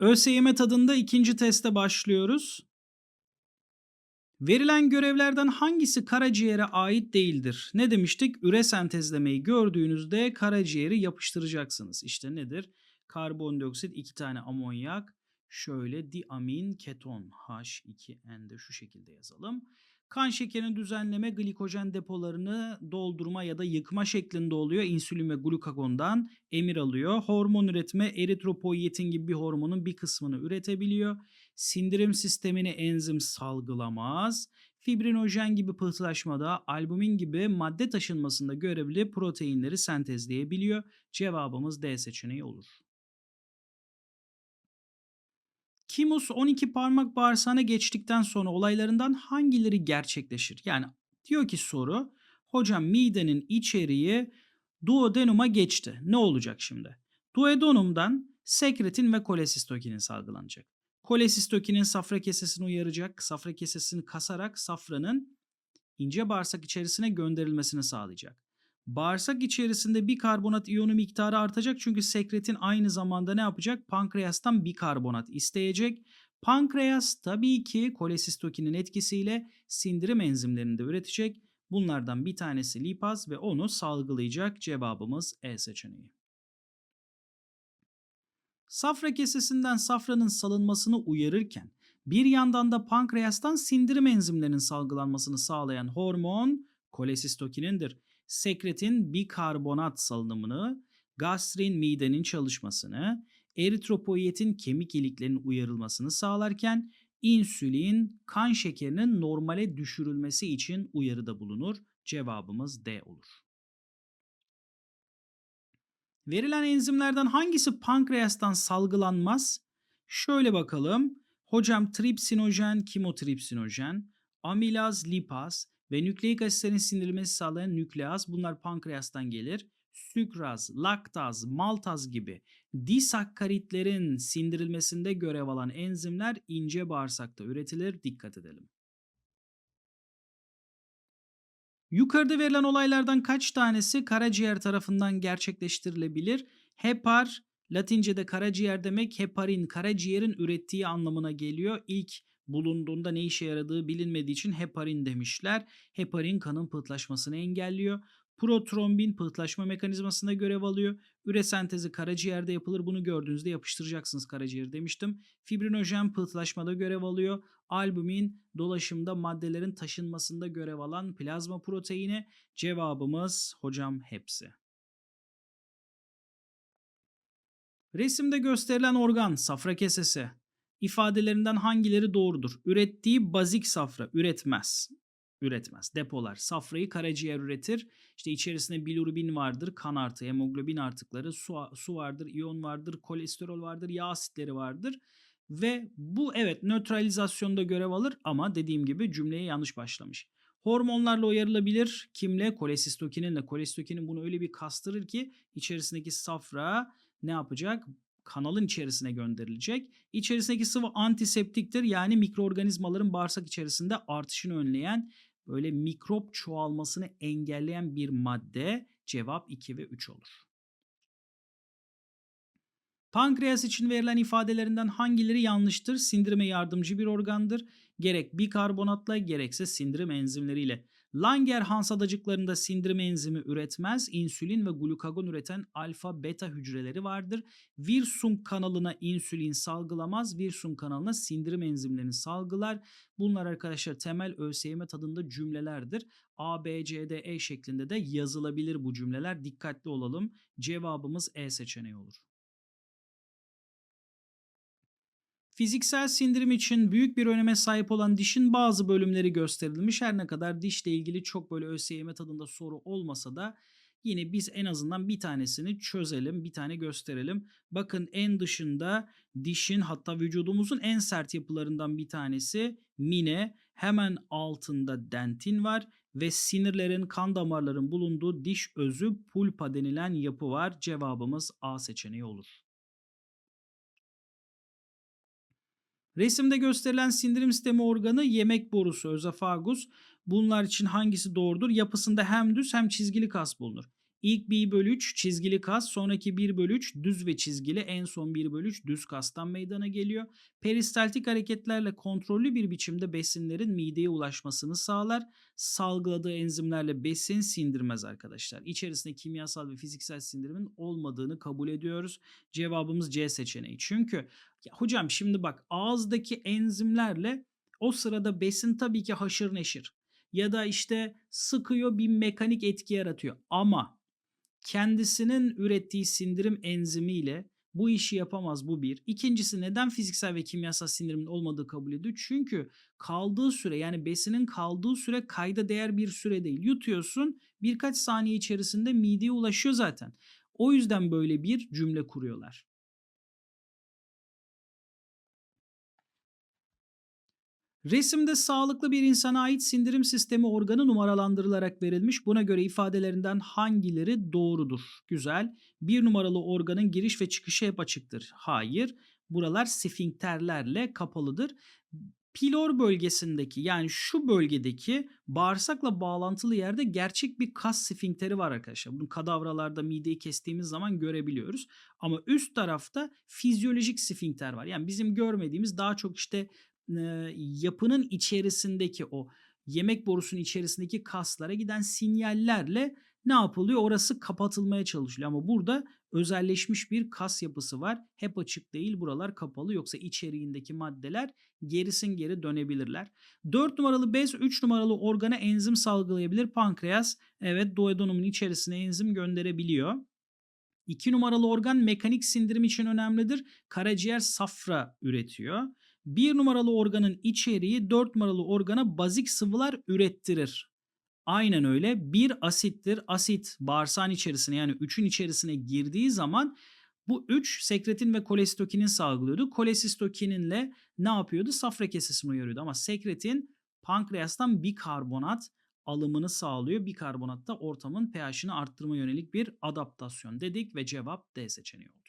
ÖSYM tadında ikinci teste başlıyoruz. Verilen görevlerden hangisi karaciğere ait değildir? Ne demiştik? Üre sentezlemeyi gördüğünüzde karaciğeri yapıştıracaksınız. İşte nedir? Karbondioksit, iki tane amonyak, şöyle diamin keton H2N'de şu şekilde yazalım. Kan şekerini düzenleme, glikojen depolarını doldurma ya da yıkma şeklinde oluyor. İnsülin ve glukagondan emir alıyor. Hormon üretme, eritropoietin gibi bir hormonun bir kısmını üretebiliyor. Sindirim sistemini enzim salgılamaz. Fibrinojen gibi pıhtılaşmada, albumin gibi madde taşınmasında görevli proteinleri sentezleyebiliyor. Cevabımız D seçeneği olur. Kimus 12 parmak bağırsağına geçtikten sonra olaylarından hangileri gerçekleşir? Yani diyor ki soru, hocam midenin içeriği duodenuma geçti. Ne olacak şimdi? Duodenumdan sekretin ve kolesistokinin salgılanacak. Kolesistokinin safra kesesini uyaracak, safra kesesini kasarak safranın ince bağırsak içerisine gönderilmesini sağlayacak. Bağırsak içerisinde bikarbonat iyonu miktarı artacak çünkü sekretin aynı zamanda ne yapacak? Pankreastan bikarbonat isteyecek. Pankreas tabii ki kolesistokinin etkisiyle sindirim enzimlerini de üretecek. Bunlardan bir tanesi lipaz ve onu salgılayacak. Cevabımız E seçeneği. Safra kesesinden safranın salınmasını uyarırken bir yandan da pankreastan sindirim enzimlerinin salgılanmasını sağlayan hormon kolesistokinindir sekretin bikarbonat salınımını, gastrin midenin çalışmasını, eritropoietin kemik iliklerinin uyarılmasını sağlarken insülin kan şekerinin normale düşürülmesi için uyarıda bulunur. Cevabımız D olur. Verilen enzimlerden hangisi pankreastan salgılanmaz? Şöyle bakalım. Hocam tripsinojen, kimotripsinojen, amilaz, lipaz, ve nükleik asitlerin sindirilmesi sağlayan nükleaz bunlar pankreastan gelir. Sükraz, laktaz, maltaz gibi disakkaritlerin sindirilmesinde görev alan enzimler ince bağırsakta üretilir. Dikkat edelim. Yukarıda verilen olaylardan kaç tanesi karaciğer tarafından gerçekleştirilebilir? Hepar, Latince'de karaciğer demek heparin karaciğerin ürettiği anlamına geliyor. İlk bulunduğunda ne işe yaradığı bilinmediği için heparin demişler. Heparin kanın pıhtılaşmasını engelliyor. Protrombin pıhtılaşma mekanizmasında görev alıyor. Üre sentezi karaciğerde yapılır. Bunu gördüğünüzde yapıştıracaksınız karaciğer demiştim. Fibrinojen pıhtılaşmada görev alıyor. Albumin dolaşımda maddelerin taşınmasında görev alan plazma proteini. Cevabımız hocam hepsi. Resimde gösterilen organ safra kesesi ifadelerinden hangileri doğrudur? Ürettiği bazik safra üretmez. Üretmez. Depolar. Safrayı karaciğer üretir. İşte içerisinde bilirubin vardır, kan artı, hemoglobin artıkları, su, su vardır, iyon vardır, kolesterol vardır, yağ asitleri vardır. Ve bu evet nötralizasyonda görev alır ama dediğim gibi cümleye yanlış başlamış. Hormonlarla uyarılabilir. Kimle? Kolesistokininle. Kolesistokinin bunu öyle bir kastırır ki içerisindeki safra ne yapacak? Kanalın içerisine gönderilecek. İçerisindeki sıvı antiseptiktir yani mikroorganizmaların bağırsak içerisinde artışını önleyen böyle mikrop çoğalmasını engelleyen bir madde. Cevap 2 ve 3 olur. Pankreas için verilen ifadelerinden hangileri yanlıştır? Sindirime yardımcı bir organdır. Gerek bikarbonatla gerekse sindirim enzimleriyle. Langerhans adacıklarında sindirim enzimi üretmez. İnsülin ve glukagon üreten alfa beta hücreleri vardır. Wirsung kanalına insülin salgılamaz. Wirsung kanalına sindirim enzimlerini salgılar. Bunlar arkadaşlar temel ÖSYM tadında cümlelerdir. A, B, C, D, E şeklinde de yazılabilir bu cümleler. Dikkatli olalım. Cevabımız E seçeneği olur. Fiziksel sindirim için büyük bir öneme sahip olan dişin bazı bölümleri gösterilmiş. Her ne kadar dişle ilgili çok böyle ÖSYM tadında soru olmasa da yine biz en azından bir tanesini çözelim, bir tane gösterelim. Bakın en dışında dişin hatta vücudumuzun en sert yapılarından bir tanesi mine. Hemen altında dentin var ve sinirlerin, kan damarların bulunduğu diş özü pulpa denilen yapı var. Cevabımız A seçeneği olur. Resimde gösterilen sindirim sistemi organı yemek borusu, özofagus. Bunlar için hangisi doğrudur? Yapısında hem düz hem çizgili kas bulunur. İlk 1 bölü 3 çizgili kas, sonraki 1 bölü 3 düz ve çizgili, en son 1 bölü 3 düz kastan meydana geliyor. Peristaltik hareketlerle kontrollü bir biçimde besinlerin mideye ulaşmasını sağlar. Salgıladığı enzimlerle besin sindirmez arkadaşlar. İçerisinde kimyasal ve fiziksel sindirimin olmadığını kabul ediyoruz. Cevabımız C seçeneği. Çünkü ya hocam şimdi bak ağızdaki enzimlerle o sırada besin tabii ki haşır neşir. Ya da işte sıkıyor bir mekanik etki yaratıyor. Ama kendisinin ürettiği sindirim enzimiyle bu işi yapamaz bu bir. İkincisi neden fiziksel ve kimyasal sindirimin olmadığı kabul ediyor? Çünkü kaldığı süre yani besinin kaldığı süre kayda değer bir süre değil. Yutuyorsun birkaç saniye içerisinde mideye ulaşıyor zaten. O yüzden böyle bir cümle kuruyorlar. Resimde sağlıklı bir insana ait sindirim sistemi organı numaralandırılarak verilmiş. Buna göre ifadelerinden hangileri doğrudur? Güzel. Bir numaralı organın giriş ve çıkışı hep açıktır. Hayır. Buralar sfinkterlerle kapalıdır. Pilor bölgesindeki yani şu bölgedeki bağırsakla bağlantılı yerde gerçek bir kas sfinkteri var arkadaşlar. Bunu kadavralarda mideyi kestiğimiz zaman görebiliyoruz. Ama üst tarafta fizyolojik sfinkter var. Yani bizim görmediğimiz daha çok işte e, yapının içerisindeki o yemek borusunun içerisindeki kaslara giden sinyallerle ne yapılıyor? Orası kapatılmaya çalışılıyor ama burada özelleşmiş bir kas yapısı var. Hep açık değil buralar kapalı yoksa içeriğindeki maddeler gerisin geri dönebilirler. 4 numaralı bez 3 numaralı organa enzim salgılayabilir. Pankreas evet duodenumun içerisine enzim gönderebiliyor. 2 numaralı organ mekanik sindirim için önemlidir. Karaciğer safra üretiyor. 1 numaralı organın içeriği 4 numaralı organa bazik sıvılar ürettirir. Aynen öyle. Bir asittir. Asit bağırsağın içerisine yani 3'ün içerisine girdiği zaman bu 3 sekretin ve kolestokinin salgılıyordu. Kolesistokininle ne yapıyordu? Safra kesesini uyarıyordu. Ama sekretin pankreastan bikarbonat alımını sağlıyor. Bikarbonat da ortamın pH'ini arttırma yönelik bir adaptasyon dedik ve cevap D seçeneği oldu.